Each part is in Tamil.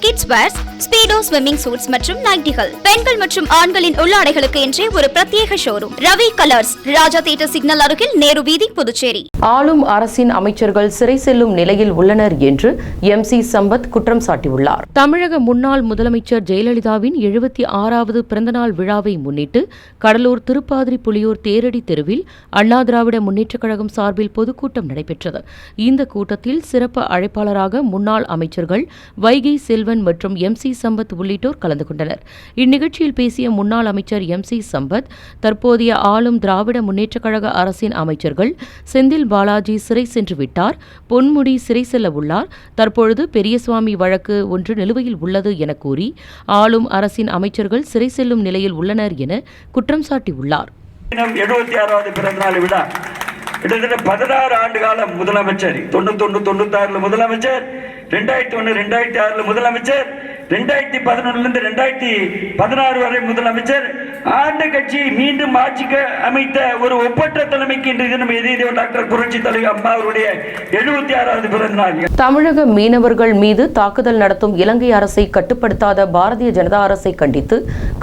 kids wears Speedo swimming suits மற்றும் நைட்டிகள் பெண்கள் மற்றும் ஆண்களின் உள்ளாடைகளுக்கு என்றே ஒரு பிரத்யேக showroom Ravi colours Raja theatre signal அருகில் நேரு வீதி புதுச்சேரி. ஆளும் அரசின் அமைச்சர்கள் சிறை செல்லும் நிலையில் உள்ளனர் என்று எம் சி சம்பத் குற்றம் சாட்டியுள்ளார். தமிழக முன்னாள் முதலமைச்சர் ஜெயலலிதாவின் எழுபத்தி ஆறாவது பிறந்தநாள் விழாவை முன்னிட்டு கடலூர் திருப்பாதிரி புலியூர் தேரடி தெருவில் அண்ணா திராவிட முன்னேற்றக் கழகம் சார்பில் பொதுக்கூட்டம் நடைபெற்றது. இந்த கூட்டத்தில் சிறப்பு அழைப்பாளராக முன்னாள் அமைச்சர்கள் வைகை செல்வன் மற்றும் எம் சி சம்பத் உள்ளிட்டோர் கலந்து கொண்டனர். இந்நிகழ்ச்சியில் பேசிய முன்னாள் அமைச்சர் எம் சி சம்பத் தற்போதைய ஆளும் திராவிட முன்னேற்றக் கழக அரசின் அமைச்சர்கள் செந்தில் பாலாஜி சிறை சென்று விட்டார் பொன்முடி சிறை செல்ல உள்ளார் தற்பொழுது பெரியசுவாமி வழக்கு ஒன்று நிலுவையில் உள்ளது என கூறி ஆளும் அரசின் அமைச்சர்கள் சிறை செல்லும் நிலையில் உள்ளனர் என குற்றம் சாட்டியுள்ளார். எழுபத்தி ஆறாவது பிறந்த விழா கிட்டத்தட்ட பதினாறு ஆண்டு காலம் முதலமைச்சர் தொண்ணூத்தொன்று தொண்ணூத்தாறுல முதலமைச்சர் ரெண்டாயிரத்தி ஒன்று ரெண்டாயிரத்தி ஆறுல முதலமைச்சர் ரெண்டாயிரத்தி பதினொன்னுல இருந்து ரெண்டாயிரத்தி பதினாறு வரை முதலமைச்சர் ஆண்டு கட்சி மீண்டும் ஆட்சிக்கு அமைத்த ஒரு ஒப்பற்ற தலைமைக்கு இன்று தினம் எதிரே டாக்டர் புரட்சி தலைவர் அம்மா அவருடைய எழுபத்தி ஆறாவது பிறந்த நாள். தமிழக மீனவர்கள் மீது தாக்குதல் நடத்தும் இலங்கை அரசை கட்டுப்படுத்தாத பாரதிய ஜனதா அரசை கண்டித்து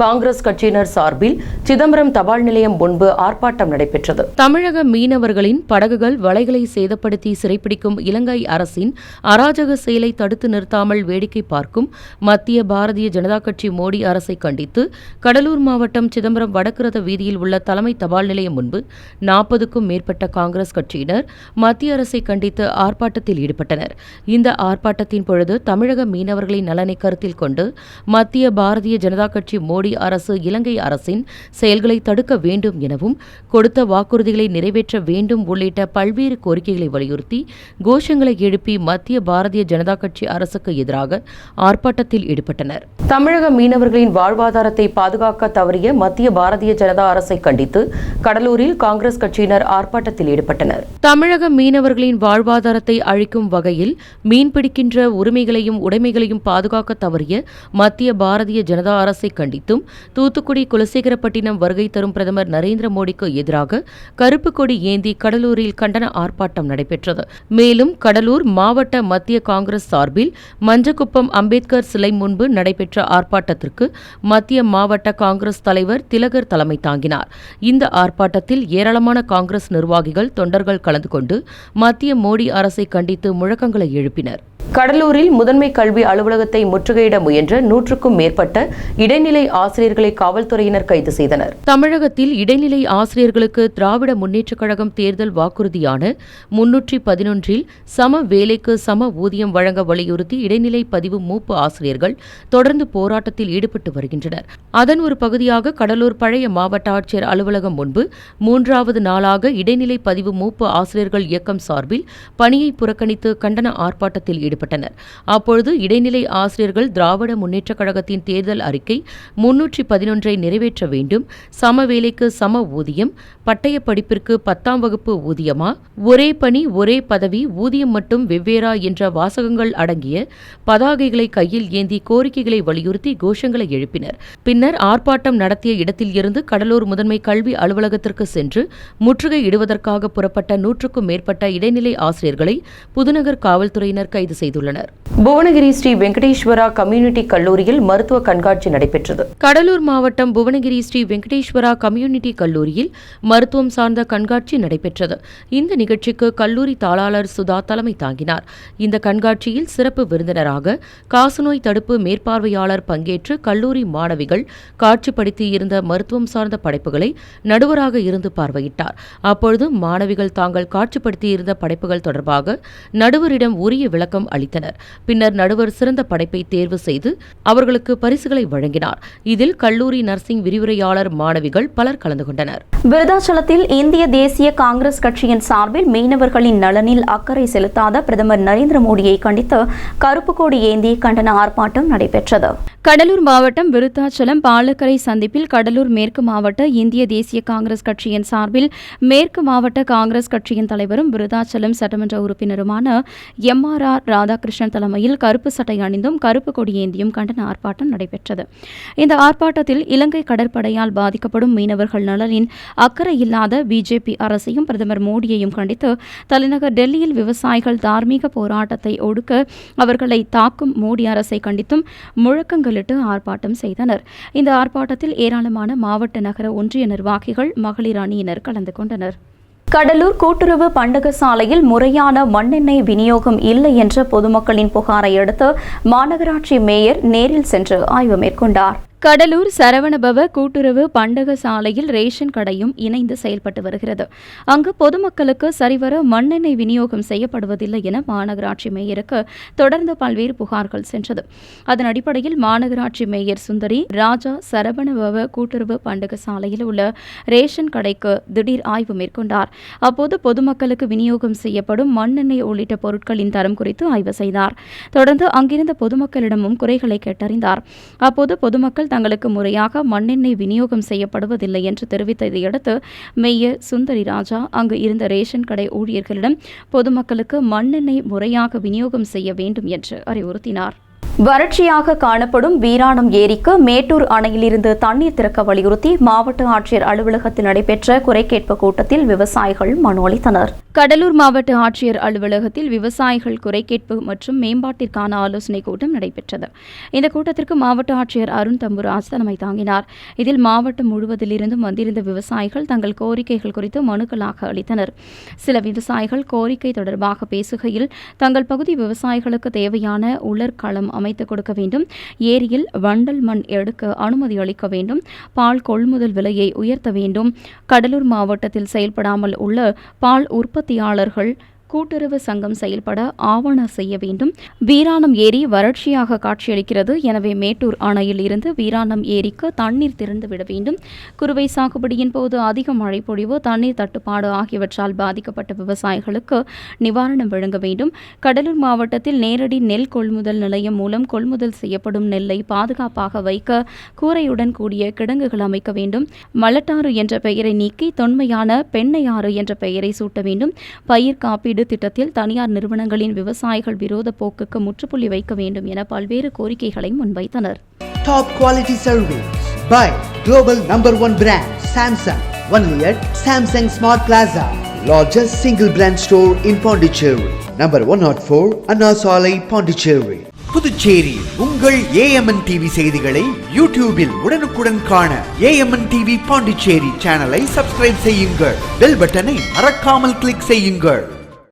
காங்கிரஸ் கட்சியினர் சார்பில் சிதம்பரம் தபால் நிலையம் முன்பு ஆர்ப்பாட்டம் நடைபெற்றது. தமிழக மீனவர்களின் படகுகள் வலைகளை சேதப்படுத்தி சிறைப்பிடிக்கும் இலங்கை அரசின் அராஜக செயலை தடுத்து நிறுத்தாமல் வேடிக்கை பார்க்கும் மத்திய பாரதிய ஜனதா கட்சி மோடி அரசை கண்டித்து கடலூர் மாவட்டம் சிதம்பரம் வடக்குரத வீதியில் உள்ள தலைமை தபால் நிலையம் முன்பு நாற்பதுக்கும் மேற்பட்ட காங்கிரஸ் கட்சியினர் மத்திய அரசை கண்டித்து ஆர்ப்பாட்டத்தில் ஈடுபட்டனர். இந்த ஆர்ப்பாட்டத்தின் பொழுது தமிழக மீனவர்களின் நலனை கருத்தில் கொண்டு மத்திய பாரதிய ஜனதா கட்சி மோடி அரசு இலங்கை அரசின் செயல்களை தடுக்க வேண்டும் எனவும் கொடுத்த வாக்குறுதிகளை நிறைவேற்ற வேண்டும் உள்ளிட்ட பல்வேறு கோரிக்கைகளை வலியுறுத்தி கோஷங்களை எழுப்பி மத்திய பாரதிய ஜனதா கட்சி அரசுக்கு எதிராக ஆர்ப்பாட்டத்தில் ஈடுபட்டனர். தமிழக மீனவர்களின் வாழ்வாதாரத்தை பாதுகாக்க தவறிய மத்திய பாரதிய ஜனதா அரசை கண்டித்து கடலூரில் காங்கிரஸ் கட்சியினர் ஆர்ப்பாட்டத்தில் ஈடுபட்டனர். தமிழக மீனவர்களின் வாழ்வாதாரத்தை அழிக்கும் வகையில் மீன்பிடிக்கின்ற உரிமைகளையும் உடைமைகளையும் பாதுகாக்க தவறிய மத்திய பாரதிய ஜனதா அரசை கண்டித்தும் தூத்துக்குடி குலசேகரப்பட்டினம் வருகை தரும் பிரதமர் நரேந்திர மோடிக்கு எதிராக கருப்பு கொடி ஏந்தி கடலூரில் கண்டன ஆர்ப்பாட்டம் நடைபெற்றது. மேலும் கடலூர் மாவட்ட மத்திய காங்கிரஸ் சார்பில் மஞ்சக்குப்பம் அம்பேத்கர் சிலை முன்பு நடைபெற்ற ஆர்ப்பாட்டத்திற்கு மத்திய மாவட்ட காங்கிரஸ் தலைவர் திலகர் தலைமை தாங்கினார். இந்த ஆர்ப்பாட்டத்தில் ஏராளமான காங்கிரஸ் நிர்வாகிகள் தொண்டர்கள் கலந்து கொண்டு மத்திய மோடி அரசை கண்டித்து முழக்கங்களை எழுப்பினர். கடலூரில் முதன்மை கல்வி அலுவலகத்தை முற்றுகையிட முயன்ற நூற்றுக்கும் மேற்பட்ட இடைநிலை ஆசிரியர்களை காவல்துறையினர் கைது செய்தனர். தமிழகத்தில் இடைநிலை ஆசிரியர்களுக்கு திராவிட முன்னேற்றக் கழகம் தேர்தல் வாக்குறுதியான முன்னூற்றி பதினொன்றில் சம வேலைக்கு சம ஊதியம் வழங்க வலியுறுத்தி இடைநிலை பதிவு மூப்பு ஆசிரியர்கள் தொடர்ந்து போராட்டத்தில் ஈடுபட்டு வருகின்றனர். அதன் ஒரு பகுதியாக கடலூர் பழைய மாவட்ட ஆட்சியர் அலுவலகம் முன்பு மூன்றாவது நாளாக இடைநிலை பதிவு மூப்பு ஆசிரியர்கள் இயக்கம் சார்பில் பணியை புறக்கணித்து கண்டன ஆர்ப்பாட்டத்தில் ஈடுபட்டனர். அப்பொழுது இடைநிலை ஆசிரியர்கள் திராவிட முன்னேற்றக் கழகத்தின் தேர்தல் அறிக்கை முன்னூற்றி பதினொன்றை நிறைவேற்ற வேண்டும். சம வேலைக்கு சம ஊதியம் பட்டய படிப்பிற்கு பத்தாம் வகுப்பு ஊதியமா? ஒரே பணி ஒரே பதவி ஊதியம் மட்டும் வெவ்வேறா என்ற வாசகங்கள் அடங்கிய பதாகைகளை கையில் ஏந்தி கோரிக்கைகளை வலியுறுத்தி கோஷங்களை எழுப்பினர். பின்னர் ஆர்ப்பாட்டம் நடத்திய இடத்தில் இருந்து கடலூர் முதன்மை கல்வி அலுவலகத்திற்கு சென்று முற்றுகை இடுவதற்காக புறப்பட்ட நூற்றுக்கும் மேற்பட்ட இடைநிலை ஆசிரியர்களை புதுநகர் காவல்துறையினர் கைது செய்துள்ளனர். புவனகிரி ஸ்ரீ வெங்கடேஸ்வரா கம்யூனிட்டி கல்லூரியில் மருத்துவ கண்காட்சி நடைபெற்றது. கடலூர் மாவட்டம் புவனகிரி ஸ்ரீ வெங்கடேஸ்வரா கம்யூனிட்டி கல்லூரியில் மருத்துவம் சார்ந்த கண்காட்சி நடைபெற்றது. இந்த நிகழ்ச்சிக்கு கல்லூரி தாளாளர் சுதா தலைமை தாங்கினார். இந்த கண்காட்சியில் சிறப்பு விருந்தினராக காசநோய் தடுப்பு மேற்பார்வையாளர் பங்கேற்று கல்லூரி மாணவிகள் காட்சிப்படுத்தி இருந்த மருத்துவம் சார்ந்த படைப்புகளை நடுவராக இருந்து பார்வையிட்டார். அப்பொழுது மாணவிகள் தாங்கள் காட்சிப்படுத்தியிருந்த படைப்புகள் தொடர்பாக நடுவரிடம் உரிய விளக்கம் அளித்தனர். பின்னர் நடுவர் சிறந்த படைப்பை தேர்வு செய்து அவர்களுக்கு பரிசுகளை வழங்கினார். இதில் கல்லூரி நர்சிங் விரிவுரையாளர் மாணவிகள் பலர் கலந்து கொண்டனர். விருதாச்சலத்தில் இந்திய தேசிய காங்கிரஸ் கட்சியின் சார்பில் மீனவர்களின் நலனில் அக்கறை செலுத்தாத பிரதமர் நரேந்திர மோடியை கண்டித்து கருப்பு கொடி ஏந்தி கண்டன ஆர்ப்பாட்டம் நடைபெற்றது. கடலூர் மாவட்டம் விருத்தாச்சலம் பாலக்கரை சந்திப்பில் கடலூர் மேற்கு மாவட்ட இந்திய தேசிய காங்கிரஸ் கட்சியின் சார்பில் மேற்கு மாவட்ட காங்கிரஸ் கட்சியின் தலைவரும் விருத்தாச்சலம் சட்டமன்ற உறுப்பினருமான எம் ஆர் ஆர் ராதாகிருஷ்ணன் தலைமையில் கருப்பு சட்டை அணிந்தும் கருப்பு கொடியேந்தியும் கண்டன ஆர்ப்பாட்டம் நடைபெற்றது. இந்த ஆர்ப்பாட்டத்தில் இலங்கை கடற்படையால் பாதிக்கப்படும் மீனவர்கள் நலனின் அக்கறை இல்லாத பிஜேபி அரசையும் பிரதமர் மோடியையும் கண்டித்து தலைநகர் டெல்லியில் விவசாயிகள் தார்மீக போராட்டத்தை ஒடுக்க அவர்களை தாக்கும் மோடி அரசை கண்டித்தும் முழக்கங்கள் முழக்கங்களிட்டு ஆர்ப்பாட்டம் செய்தனர். இந்த ஆர்ப்பாட்டத்தில் ஏராளமான மாவட்ட நகர ஒன்றிய நிர்வாகிகள் மகளிர் அணியினர் கலந்து கொண்டனர். கடலூர் கூட்டுறவு பண்டக சாலையில் முறையான மண்ணெண்ணெய் விநியோகம் இல்லை என்ற பொதுமக்களின் புகாரை அடுத்து மாநகராட்சி மேயர் நேரில் சென்று ஆய்வு மேற்கொண்டார். கடலூர் சரவணபவ கூட்டுறவு பண்டக சாலையில் ரேஷன் கடையும் இணைந்து செயல்பட்டு வருகிறது. அங்கு பொதுமக்களுக்கு சரிவர மண்ணெண்ணெய் விநியோகம் செய்யப்படுவதில்லை என மாநகராட்சி மேயருக்கு தொடர்ந்து பல்வேறு புகார்கள் சென்றது. அதன் அடிப்படையில் மாநகராட்சி மேயர் சுந்தரி ராஜா சரவணபவ கூட்டுறவு பண்டக சாலையில் உள்ள ரேஷன் கடைக்கு திடீர் ஆய்வு மேற்கொண்டார். அப்போது பொதுமக்களுக்கு விநியோகம் செய்யப்படும் மண்ணெண்ணெய் உள்ளிட்ட பொருட்களின் தரம் குறித்து ஆய்வு செய்தார். தொடர்ந்து அங்கிருந்த பொதுமக்களிடமும் குறைகளை கேட்டறிந்தார். அப்போது பொதுமக்கள் தங்களுக்கு முறையாக மண்ணெண்ணெய் விநியோகம் செய்யப்படுவதில்லை என்று தெரிவித்ததையடுத்து மேயர் சுந்தரி ராஜா அங்கு இருந்த ரேஷன் கடை ஊழியர்களிடம் பொதுமக்களுக்கு மண்ணெண்ணெய் முறையாக விநியோகம் செய்ய வேண்டும் என்று அறிவுறுத்தினார். வறட்சியாக காணப்படும் வீராணம் ஏரிக்கு மேட்டூர் அணையிலிருந்து தண்ணீர் திறக்க வலியுறுத்தி மாவட்ட ஆட்சியர் அலுவலகத்தில் நடைபெற்ற குறைகேட்பு கூட்டத்தில் விவசாயிகள் மனு அளித்தனர். கடலூர் மாவட்ட ஆட்சியர் அலுவலகத்தில் விவசாயிகள் குறைகேட்பு மற்றும் மேம்பாட்டிற்கான ஆலோசனைக் கூட்டம் நடைபெற்றது. இந்த கூட்டத்திற்கு மாவட்ட ஆட்சியர் அருண் தம்புராஜ் தலைமை தாங்கினார். இதில் மாவட்டம் முழுவதிலிருந்தும் வந்திருந்த விவசாயிகள் தங்கள் கோரிக்கைகள் குறித்து மனுக்களாக அளித்தனர். சில விவசாயிகள் கோரிக்கை தொடர்பாக பேசுகையில் தங்கள் பகுதி விவசாயிகளுக்கு தேவையான உலர்களம் அமைத்துக் கொடுக்க வேண்டும் ஏரியில் வண்டல் மண் எடுக்க அனுமதி அளிக்க வேண்டும் பால் கொள்முதல் விலையை உயர்த்த வேண்டும் கடலூர் மாவட்டத்தில் செயல்படாமல் உள்ள பால் உற்பத்தி உற்பத்தியாளர்கள் கூட்டுறவு சங்கம் செயல்பட ஆவண செய்ய வேண்டும். வீராணம் ஏரி வறட்சியாக காட்சியளிக்கிறது. எனவே மேட்டூர் அணையில் இருந்து வீராணம் ஏரிக்கு தண்ணீர் திறந்து விட வேண்டும். குறுவை சாகுபடியின் போது அதிக மழை பொழிவு தண்ணீர் தட்டுப்பாடு ஆகியவற்றால் பாதிக்கப்பட்ட விவசாயிகளுக்கு நிவாரணம் வழங்க வேண்டும். கடலூர் மாவட்டத்தில் நேரடி நெல் கொள்முதல் நிலையம் மூலம் கொள்முதல் செய்யப்படும் நெல்லை பாதுகாப்பாக வைக்க கூரையுடன் கூடிய கிடங்குகள் அமைக்க வேண்டும். மலட்டாறு என்ற பெயரை நீக்கி தொன்மையான பெண்ணையாறு என்ற பெயரை சூட்ட வேண்டும். பயிர் காப்பீடு திட்டத்தில் தனியார் நிறுவனங்களின் விவசாயிகள் விரோத போக்குக்கு முற்றுப்புள்ளி வைக்க வேண்டும் என பல்வேறு கோரிக்கைகளை முன்வைத்தனர் Top quality service by global number one brand Samsung. Only at Samsung Smart Plaza, largest single brand store in Pondicherry. Number 104 Anna Salai, Pondicherry. Puducherry உங்கள் ஏஎம்என் டிவி செய்திகளை யூடியூபில் உடனுக்குடன் காண ஏஎம்என் டிவி பாண்டிச்சேரி சேனலை சப்ஸ்கிரைப் செய்யுங்கள் பெல் பட்டனை மறக்காமல் கிளிக் செய்யுங்கள்